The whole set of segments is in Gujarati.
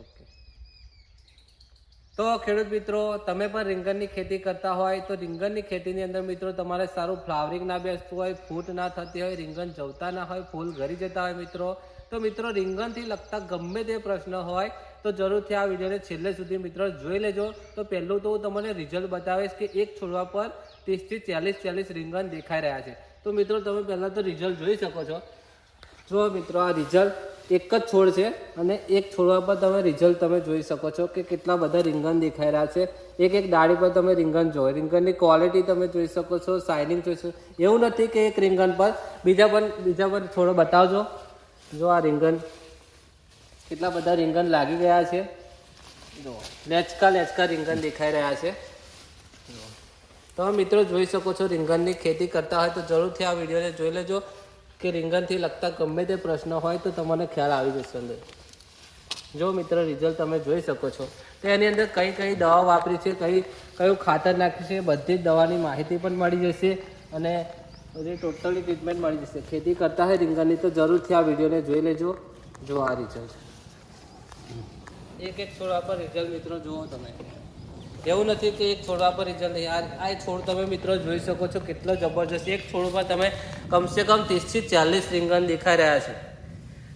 ઓકે તો ખેડૂત મિત્રો, તમે પણ રીંગણની ખેતી કરતા હોય તો રીંગણની ખેતીની અંદર મિત્રો તમારે સારું ફ્લાવરિંગ ના બેસતું હોય, ફૂટ ના થતી હોય, રીંગણ જવતા ના હોય, ફૂલ ઘરી જતા હોય મિત્રો. તો મિત્રો, રીંગણથી લગતા ગમે તે પ્રશ્ન હોય તો જરૂરથી આ વિડીયોને છેલ્લે સુધી મિત્રો જોઈ લેજો. તો પહેલું તો હું તમને રિઝલ્ટ બતાવીશ કે એક છોડવા પર ત્રીસથી ચાલીસ ચાલીસ રીંગણ દેખાઈ રહ્યા છે. તો મિત્રો, તમે પહેલાં તો રિઝલ્ટ જોઈ શકો છો. જો મિત્રો, આ રિઝલ્ટ એક જ છોડ છે અને એક છોડવા પર તમે રિઝલ્ટ તમે જોઈ શકો છો કે કેટલા બધા રીંગણ દેખાઈ રહ્યા છે. એક એક ડાળી પર તમે રીંગણ જોવો રીંગણની ક્વોલિટી તમે જોઈ શકો છો શાઇનિંગ જોઈ શકો એવું નથી કે એક રીંગણ પર બીજા પણ બીજા પર થોડો બતાવજો. જો આ રીંગણ કેટલા બધા રીંગણ લાગી ગયા છે. જો લેચકા લેચકા રીંગણ દેખાઈ રહ્યા છે. જો. તમે મિત્રો જોઈ શકો છો રીંગણની ખેતી કરતા હોય તો જરૂરથી આ વિડીયોને જોઈ લેજો. કે રીંગણથી લગતા ગમે તે પ્રશ્ન હોય તો તમને ખ્યાલ આવી જશે અંદર. જો મિત્ર રિઝલ્ટ તમે જોઈ શકો છો. તો એની અંદર કઈ કઈ દવા વાપરી છે, કઈ કયું ખાતર નાખ્યું છે, બધી જ દવાની માહિતી પણ મળી જશે અને બધી ટોટલી ટ્રીટમેન્ટ મળી જશે. ખેતી કરતા હોય રીંગણની તો જરૂરથી આ વિડીયોને જોઈ લેજો. જો આ રિઝલ્ટ એક એક છોડવા પર રિઝલ્ટ મિત્રો, જુઓ તમે. એવું નથી કે એક છોડવા પર રિઝલ્ટ નહીં. આ આ છોડ તમે મિત્રો જોઈ શકો છો, કેટલો જબરજસ્ત. એક છોડમાં તમે કમસે કમ ત્રીસથી ચાલીસ રીંગણ દેખાઈ રહ્યા છે.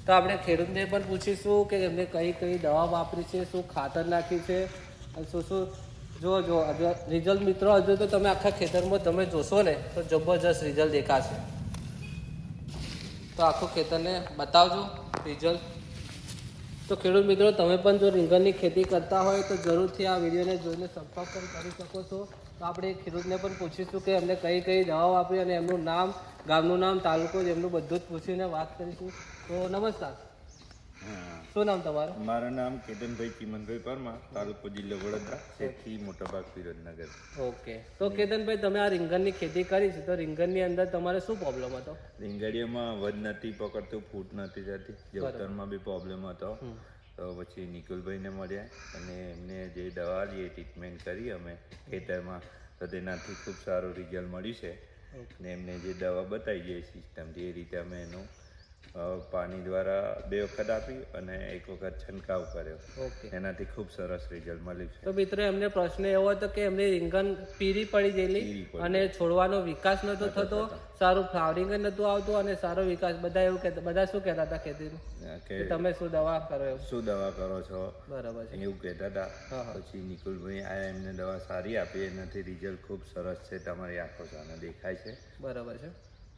તો આપણે ખેડૂતને પણ પૂછીશું કે એમને કઈ કઈ દવા વાપરી છે, શું ખાતર નાખી છે, અને શું શું જો જો રિઝલ્ટ મિત્રો, હજુ તો તમે આખા ખેતરમાં તમે જોશો ને, તો જબરજસ્ત રિઝલ્ટ દેખાશે. તો આખું ખેતરને બતાવજો રિઝલ્ટ તો ખેડૂત મિત્રો, તમે પણ જો રીંગણની ખેતી કરતા હોય તો જરૂરથી આ વિડીયોને જોઈને સંપર્ક પણ કરી શકો છો તો આપણે ખેડૂતને પણ પૂછીશું કે એમને કઈ કઈ દવાઓ આપી અને એમનું નામ, ગામનું નામ, તાલુકો એમનું બધું જ પૂછીને વાત કરીશું તો નમસ્કાર. શું નામ તમારું? મારું નામ કેતનભાઈ ચિમનભાઈ પરમાર તાલુકો જિલ્લો વડોદરા શેઠી મોટાભાગ વિરોધનગર ઓકે. તો કેતનભાઈ તમે આ રીંગણની ખેતી કરી છે તો રીંગણની અંદર તમારે શું પ્રોબ્લેમ હતો? રીંગણીઓમાં વધ નથી પકડતું ફૂટ નથી થતી જવતરમાં બી પ્રોબ્લેમ હતો. તો પછી નિકુલભાઈને મળ્યા અને એમને જે દવા જે ટ્રીટમેન્ટ કરી અમે ખેતરમાં તો તેનાથી ખૂબ સારું રિઝલ્ટ મળ્યું છે. અને એમને જે દવા બતાવી જે સિસ્ટમથી એ રીતે અમે એનું પાણી દ્વારા બે વખત આપી અને એક વખત છંટકાવ કર્યો. ઓકે. એનાથી ખૂબ સરસ રિઝલ્ટ મળ્યું છે. તો મિત્રો એમને પ્રશ્ન એવો હતો કે એમની રીંગણ પીરી પડી ગયેલી અને છોડવાનો વિકાસ નતો થતો સારું ફ્લાવરિંગ જ નતું આવતું અને સારો વિકાસ બધા એવું કહેતા બધા શું કહેતા હતા ખેતીનું કે કે તમે શું દવા કરો શું દવા કરો છો? બરાબર છે. એવું કહેતા હતા. પછી નિકુલભાઈ આ એમને દવા સારી આપી એનાથી રિઝલ્ટ ખૂબ સરસ છે. તમારી આંખો સામે દેખાય છે. બરાબર છે.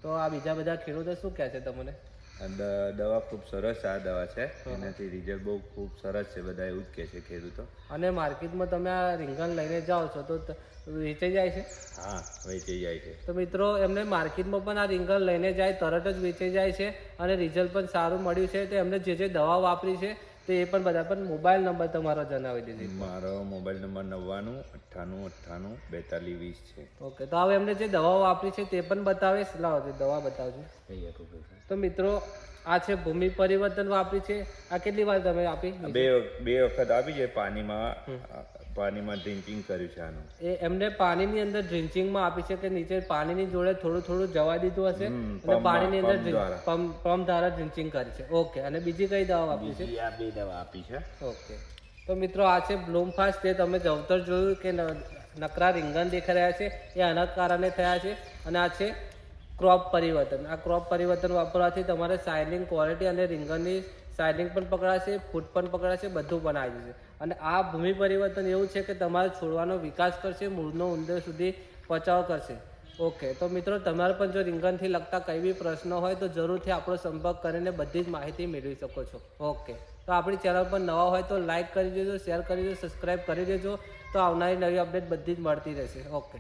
તો આ બીજા બધા ખેડૂતો શું કહે છે તમને? દવા ખૂબ સરસ આ દવા છે. એનાથી રિઝલ્ટ બહુ ખૂબ સરસ છે બધા એવું જ કહે છે ખેડૂતો. અને માર્કેટમાં તમે આ રીંગણ લઈને જાઓ છો તો વેચાઈ જાય છે? હા વેચાઈ જાય છે. તો મિત્રો એમને માર્કેટમાં પણ આ રીંગણ લઈને જાય તરત જ વેચાઈ જાય છે અને રિઝલ્ટ પણ સારું મળ્યું છે. તો એમને જે જે દવા વાપરી છે તો એ પણ બધા પણ મોબાઈલ નંબર તમારો જણાવી દીધી મારો મોબાઈલ નંબર નવ્વાણું અઠ્ઠાણું અઠ્ઠાણું બેતાલીસ વીસ છે. ઓકે તો હવે એમને જે દવાઓ વાપરી છે તે પણ બતાવીશ લાવો તે દવા બતાવજો? તો મિત્રો આ છે ભૂમિ પરિવર્તન વાપરી છે. આ કેટલી વાર તમે આપી? બે બે વખત આપી છે પાણીમાં. પાણીમાં ડ્રિંકિંગ કર્યું છે આનું. એ એમને પાણીની અંદર ડ્રિંકિંગમાં આપી છે કે નીચે પાણીની જોડે થોડું થોડું જવા દીધું હશે અને પાણીની અંદર પંપ દ્વારા. દ્વારા કરી છે. ઓકે અને બીજી કઈ દવા આપી છે? આ બે દવા આપી છે. ઓકે તો મિત્રો આ છે બ્લૂમ ફાસ્ટ તે તમે જવતર જોયું કે નકરા રીંગણ દેખાઈ રહ્યા છે એ આના કારણે થયા છે. અને આ છે ક્રોપ પરિવર્તન. આ ક્રોપ પરિવર્તન વાપરવાથી તમારે સાઇનિંગ ક્વોલિટી અને રીંગણની શાઇનિંગ પણ પકડાશે ફૂટ પણ પકડાશે, બધું પણ આવી જશે અને આ ભૂમિ પરિવર્તન એવું છે કે તમારે છોડવાનો વિકાસ કરશે, મૂળનો ઉંદર સુધી પહોંચાવ કરશે. ઓકે, તો મિત્રો, તમારે પણ જો રીંગણથી લગતા કંઈ બી પ્રશ્ન હોય તો જરૂરથી આપણો સંપર્ક કરીને બધી જ માહિતી મેળવી શકો છો. ઓકે, તો આપણી ચેનલ પર નવા હોય તો લાઇક કરી દેજો, શેર કરી દેજો, સબસ્ક્રાઈબ કરી દેજો. તો આવનારી નવી અપડેટ બધી જ મળતી રહેશે. ઓકે.